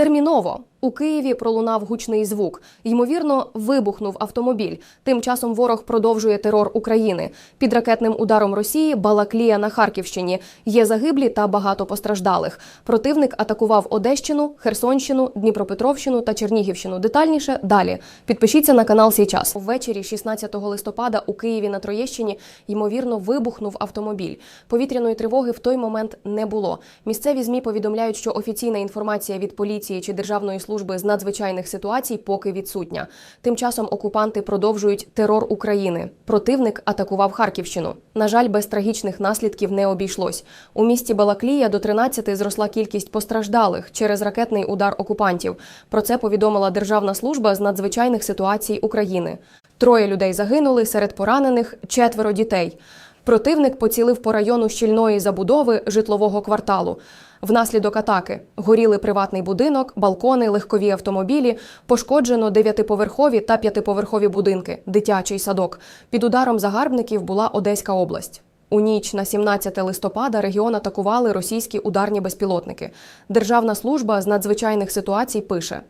Терміново у Києві пролунав гучний звук. Ймовірно, вибухнув автомобіль. Тим часом ворог продовжує терор України. Під ракетним ударом Росії Балаклія на Харківщині. Є загиблі та багато постраждалих. Противник атакував Одещину, Херсонщину, Дніпропетровщину та Чернігівщину. Детальніше далі. Підпишіться на канал Січас. Ввечері 16 листопада у Києві на Троєщині ймовірно вибухнув автомобіль. Повітряної тривоги в той момент не було. Місцеві змі повідомляють, що офіційна інформація від поліції чи державної служби з надзвичайних ситуацій поки відсутня. Тим часом окупанти продовжують терор України. Противник атакував Харківщину. На жаль, без трагічних наслідків не обійшлось. У місті Балаклія до 13 зросла кількість постраждалих через ракетний удар окупантів. Про це повідомила Державна служба з надзвичайних ситуацій України. Троє людей загинули, серед поранених четверо дітей. Противник поцілив по району щільної забудови житлового кварталу. Внаслідок атаки горіли приватний будинок, балкони, легкові автомобілі, пошкоджено дев'ятиповерхові та п'ятиповерхові будинки, дитячий садок. Під ударом загарбників була Одеська область. У ніч на 17 листопада регіон атакували російські ударні безпілотники. Державна служба з надзвичайних ситуацій пише: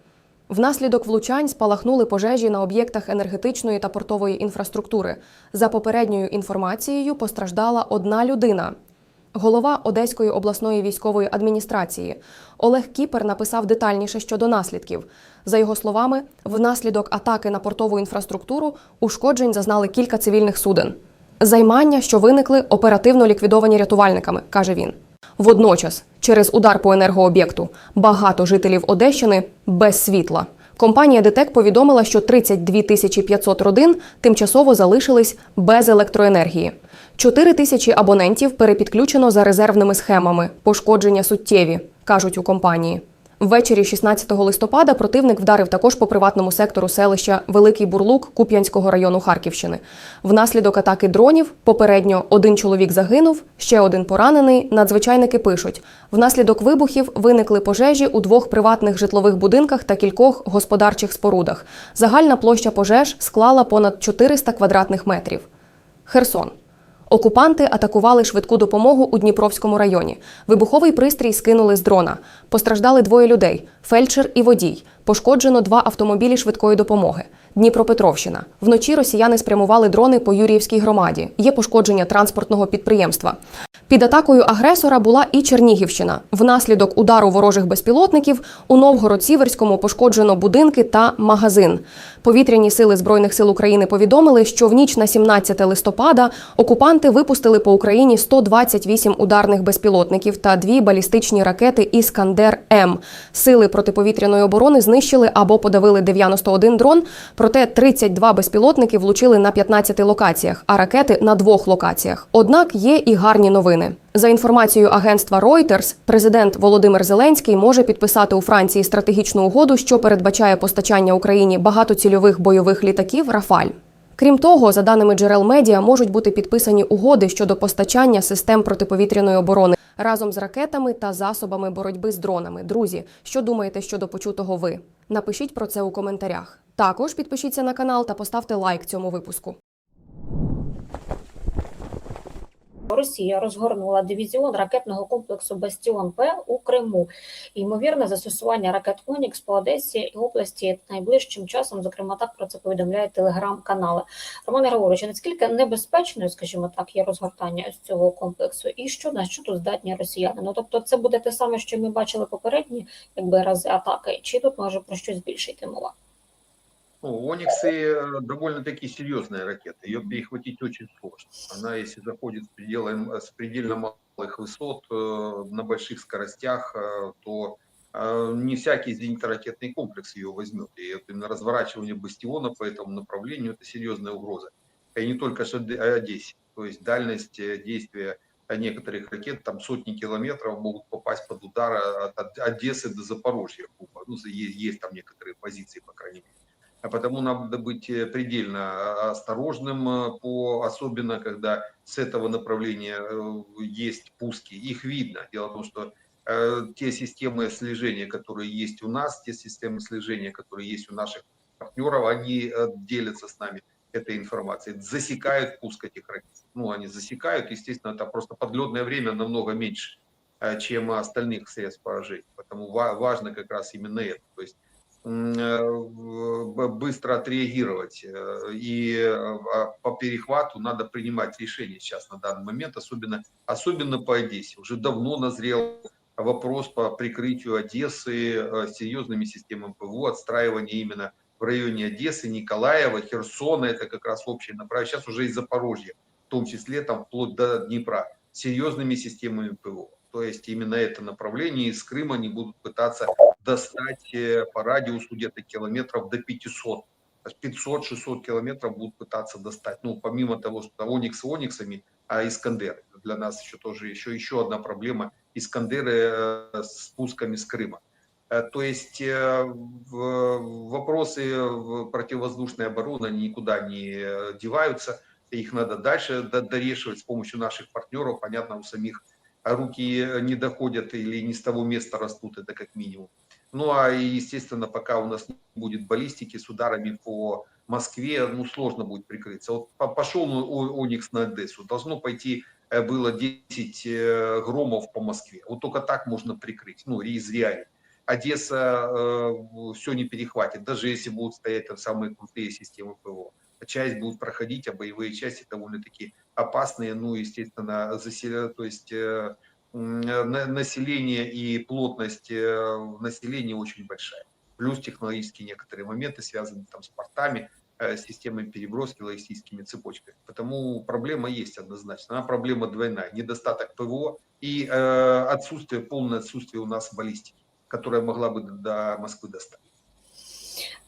Внаслідок влучань спалахнули пожежі на об'єктах енергетичної та портової інфраструктури. За попередньою інформацією, постраждала одна людина. Голова Одеської обласної військової адміністрації Олег Кіпер написав детальніше щодо наслідків. За його словами, внаслідок атаки на портову інфраструктуру ушкоджень зазнали кілька цивільних суден. Займання, що виникли, оперативно ліквідовані рятувальниками, каже він. Водночас, через удар по енергооб'єкту, багато жителів Одещини без світла. Компанія ДТЕК повідомила, що 32 тисячі 500 родин тимчасово залишились без електроенергії. 4 тисячі абонентів перепідключено за резервними схемами. Пошкодження суттєві, кажуть у компанії. Ввечері 16 листопада противник вдарив також по приватному сектору селища Великий Бурлук Куп'янського району Харківщини. Внаслідок атаки дронів попередньо один чоловік загинув, ще один поранений. Надзвичайники пишуть: внаслідок вибухів виникли пожежі у двох приватних житлових будинках та кількох господарчих спорудах. Загальна площа пожеж склала понад 400 квадратних метрів. Херсон. Окупанти атакували швидку допомогу у Дніпровському районі. Вибуховий пристрій скинули з дрона. Постраждали двоє людей фельдшер і водій. Пошкоджено два автомобілі швидкої допомоги. Дніпропетровщина. Вночі росіяни спрямували дрони по Юріївській громаді. Є пошкодження транспортного підприємства. Під атакою агресора була і Чернігівщина. Внаслідок удару ворожих безпілотників у Новгород-Сіверському пошкоджено будинки та магазин. Повітряні сили збройних сил України повідомили, що в ніч на 17 листопада окупанти випустили по Україні 128 ударних безпілотників та дві балістичні ракети Іскандер М. Сили протиповітряної оборони знищили або подавили 91 дрон. Проте 32 безпілотники влучили на 15 локаціях, а ракети на двох локаціях. Однак є і гарні новини. За інформацією агентства Reuters, президент Володимир Зеленський може підписати у Франції стратегічну угоду, що передбачає постачання Україні багатоцільових бойових літаків Рафаль. Крім того, за даними джерел медіа, можуть бути підписані угоди щодо постачання систем протиповітряної оборони разом з ракетами та засобами боротьби з дронами. Друзі, що думаєте щодо почутого ви? Напишіть про це у коментарях. Також підпишіться на канал та поставте лайк цьому випуску. Росія розгорнула дивізіон ракетного комплексу Бастіон П у Криму. Ймовірне застосування ракет Онікс по Одесі і області найближчим часом. Зокрема, так про це повідомляють телеграм-канали. Романе Григоровичу, наскільки небезпечною, скажімо так, є розгортання з цього комплексу, і що на що тут здатні росіяни? Ну тобто, це буде те саме, що ми бачили попередні, якби рази атаки, чи тут може про щось більше йти мова? Ну, Ониксы э, довольно-таки серьезная ракета. Ее перехватить очень сложно. Она, если заходит с, пределом, с предельно малых высот, э, на больших скоростях, э, то не всякий зенитно-ракетный комплекс ее возьмет. И именно разворачивание бастиона по этому направлению – это серьезная угроза. И не только что Одессе. То есть дальность действия некоторых ракет, там сотни километров могут попасть под удар от Одессы до Запорожья. Ну, есть, есть там некоторые позиции, по крайней мере а потому надо быть э, предельно осторожным, э, по, особенно когда с этого направления э, есть пуски. Их видно. Дело в том, что те системы слежения, которые есть у нас, те системы слежения, которые есть у наших партнеров, они делятся с нами этой информацией, засекают пуск этих ракет. Ну, они засекают, естественно, это просто подлетное время намного меньше. чем остальных средств поражения. Поэтому ва- важно как раз именно это. То есть быстро отреагировать. э, И э, а по перехвату надо принимать решения сейчас на данный момент, особенно, особенно по Одессе. Уже давно назрел вопрос по прикрытию Одессы э, серьезными системами ПВО, отстраивание именно в районе Одессы, Николаева, Херсона, это как раз общее направление. Сейчас уже и Запорожье, в том числе там вплоть до Днепра, серьезными системами ПВО. То есть именно это направление из Крыма они будут пытаться достать э, по радиусу где-то километров до 500. 500-600 километров будут пытаться достать. Ну, помимо того, что Оникс Ониксами, а Искандеры. Для нас еще тоже еще, еще одна проблема. Искандеры э, с спусками с Крыма. Э, То есть вопросы противовоздушной обороны они никуда не деваются. Их надо дальше до- дорешивать с помощью наших партнеров. Понятно, у самих руки не доходят или не с того места растут, это как минимум. Ну а естественно, пока у нас не будет баллистики с ударами по Москве, ну сложно будет прикрыться. Вот по- пошел Оникс на Одессу, должно пойти э, было 10 э, громов по Москве. Вот только так можно прикрыть, ну из реалий. Одесса все не перехватит, даже если будут стоять там самые крутые системы ПВО. Часть будут проходить, а боевые части довольно-таки опасные, ну, естественно, заселя... то есть э, население и плотность э, населения очень большая. Плюс технологические некоторые моменты, связанные там с портами, э, системой переброски, логистическими цепочками. Потому проблема есть однозначно. Она проблема двойная. Недостаток ПВО и э, отсутствие, полное отсутствие у нас баллистики, которая могла бы до Москвы достать.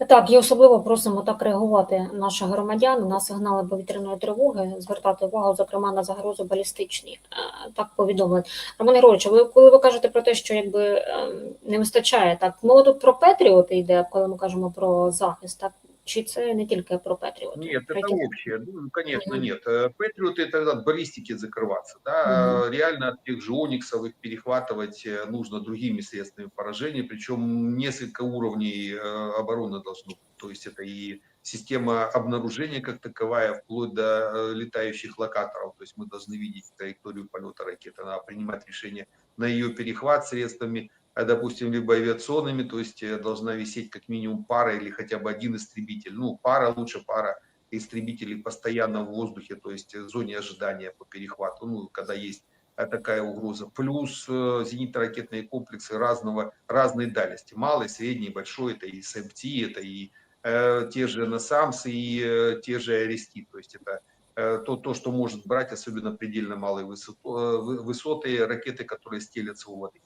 Так, і особливо просимо так реагувати наших громадян на сигнали повітряної тривоги, звертати увагу, зокрема, на загрозу балістичні. Е, Так повідомлень. Роман Григорович, ви коли ви кажете про те, що якби ем, не вистачає, так мова тут про Петріоти йде, коли ми кажемо про захист, так чи це не тільки про Петріоти? Нет, Про это які- общее. Ну, конечно, Мгм. нет. Э, Патриоты это от баллистики закрываться. Да? Мгм. Э, Реально от тех же Ониксов их перехватывать э, нужно другими средствами поражения, причем несколько уровней э, обороны должно быть. То есть это и система обнаружения как таковая, вплоть до э, летающих локаторов. То есть мы должны видеть траекторию полета ракеты, надо принимать решение на ее перехват средствами, а, допустим, либо авиационными, то есть э, должна висеть как минимум пара или хотя бы один истребитель. Ну, пара, лучше пара истребителей постоянно в воздухе, то есть в зоне ожидания по перехвату, ну, когда есть э, такая угроза. Плюс э, зенитно-ракетные комплексы разного, разной дальности. Малый, средний, большой, это и СМТ, это и э, те же НАСАМС, и э, те же Арести. То есть это э, то, то, что может брать особенно предельно малые высот, э, вы- высоты ракеты, которые стелятся у воды.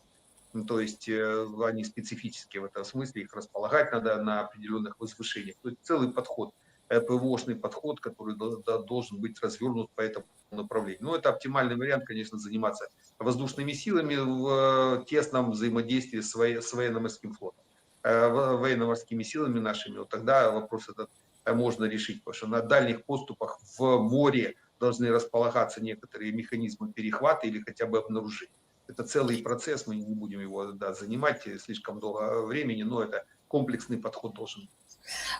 Ну, то есть э, они специфические в этом смысле, их располагать надо на определенных возвышениях. То есть целый подход, э, ПВОшный подход, который до- до- должен быть развернут по этому направлению. Ну, это оптимальный вариант, конечно, заниматься воздушными силами в э, тесном взаимодействии с, военно-морским флотом, во- военно-морскими силами нашими. Вот тогда вопрос этот можно решить, потому что на дальних поступах в море должны располагаться некоторые механизмы перехвата или хотя бы обнаружения. Это целый процесс, мы не будем его да, занимать э, слишком долго времени, но это комплексный подход должен быть.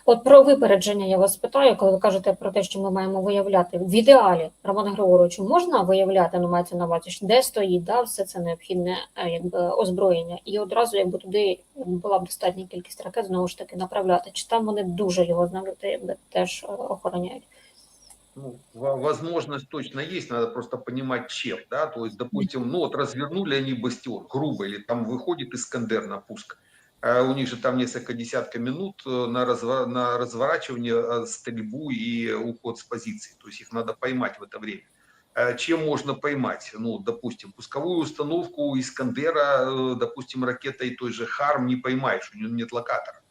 От про випередження я вас питаю, коли ви кажете про те, що ми маємо виявляти в ідеалі, Роман Григоровичу, можна виявляти, ну мається на увазі, що де стоїть да, все це необхідне е, якби, озброєння, і одразу якби туди якби, була б достатня кількість ракет знову ж таки направляти. Чи там вони дуже його знаєте, якби, теж е, охороняють? Ну, во- возможность точно есть, надо просто понимать, чем, да, то есть, допустим, ну вот развернули они бастион, грубо, или там выходит Искандер на пуск, А у них же там несколько десятка минут э, на, разва- на разворачивание, э, стрельбу и уход с позиции, то есть их надо поймать в это время. Э, Чем можно поймать? Ну, допустим, пусковую установку Искандера, э, допустим, ракетой той же Харм не поймаешь, у него нет локатора.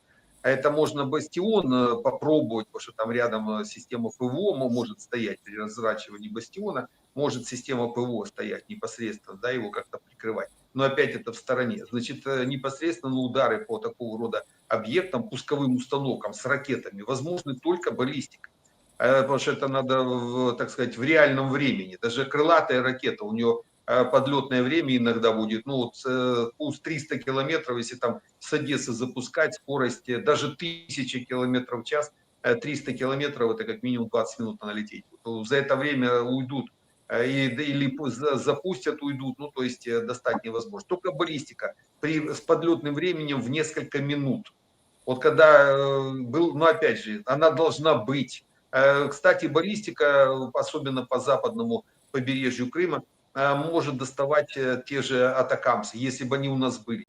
А это можно бастион э, попробовать, потому что там рядом э, система ПВО мо- может стоять при разворачивании бастиона, может система ПВО стоять непосредственно, да, его как-то прикрывать. Но опять это в стороне. Значит, э, непосредственно удары по такого рода объектам, пусковым установкам с ракетами возможны только баллистикой. Э, Потому что это надо, так сказать, в реальном времени. Даже крылатая ракета, у нее подлетное время иногда будет, ну, вот, э, пусть 300 километров, если там с Одессы запускать, скорость э, даже 1000 километров в час, э, 300 километров, это как минимум 20 минут надо лететь. За это время уйдут э, и, или пу- за- запустят, уйдут, ну, то есть э, достать невозможно. Только баллистика при, с подлетным временем в несколько минут. Вот когда э, был, ну, опять же, она должна быть. Э, Кстати, баллистика, э, особенно по западному побережью Крыма, э, может доставать э, те же атакамсы, если бы они у нас были.